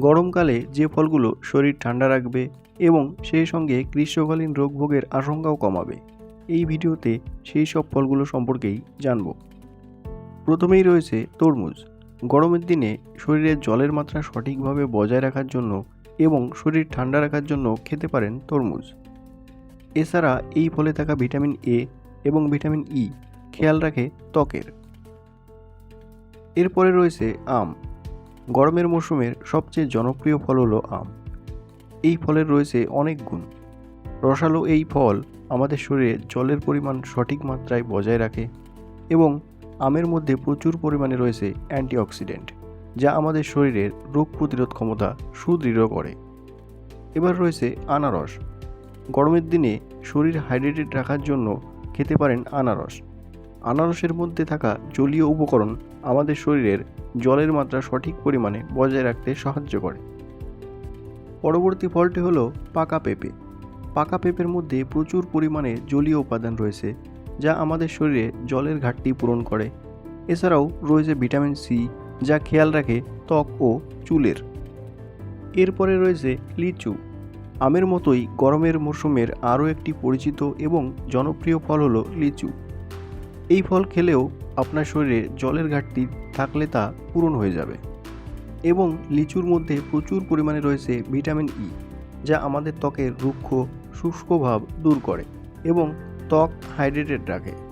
গরমকালে যে ফলগুলো শরীর ঠান্ডা রাখবে এবং সেই সঙ্গে গ্রীষ্মকালীন রোগ ভোগের আশঙ্কাও কমাবে। এই ভিডিওতে সেই সব ফলগুলো সম্পর্কেই জানব। প্রথমেই রয়েছে তরমুজ। গরমের দিনে শরীরে জলের মাত্রা সঠিকভাবে বজায় রাখার জন্য এবং শরীর ঠান্ডা রাখার জন্য খেতে পারেন তরমুজ। এছাড়া এই ফলে থাকা ভিটামিন এ এবং ভিটামিন ই খেয়াল রাখে ত্বকের। এরপরে রয়েছে আম। গরমের মরশুমের সবচেয়ে জনপ্রিয় ফল হলো আম। এই ফলের রয়েছে অনেক গুণ। রসালো এই ফল আমাদের শরীরে জলের পরিমাণ সঠিক মাত্রায় বজায় রাখে এবং আমের মধ্যে প্রচুর পরিমাণে রয়েছে অ্যান্টিঅক্সিডেন্ট, যা আমাদের শরীরের রোগ প্রতিরোধ ক্ষমতা সুদৃঢ় করে। এবার রয়েছে আনারস। গরমের দিনে শরীর হাইড্রেটেড রাখার জন্য খেতে পারেন আনারস। আনারসের মধ্যে থাকা জলীয় উপকরণ আমাদের শরীরের জলের মাত্রা সঠিক পরিমাণে বজায় রাখতে সাহায্য করে। পরবর্তী ফলটি হলো পাকা পেঁপে। পাকা পেঁপের মধ্যে প্রচুর পরিমাণে জলীয় উপাদান রয়েছে, যা আমাদের শরীরে জলের ঘাটতি পূরণ করে। এছাড়াও রয়েছে ভিটামিন সি, যা খেয়াল রাখে ত্বক ও চুলের। এরপরে রয়েছে লিচু। আমের মতোই গরমের মরশুমের আরও একটি পরিচিত এবং জনপ্রিয় ফল হলো লিচু। এই ফল খেলেও আপনার শরীরে জলের ঘাটতি থাকলে তা পূরণ হয়ে যাবে। এবং লিচুর মধ্যে প্রচুর পরিমাণে রয়েছে ভিটামিন ই যা আমাদের ত্বকের রুক্ষ শুষ্কভাব দূর করে এবং ত্বক হাইড্রেটেড রাখে।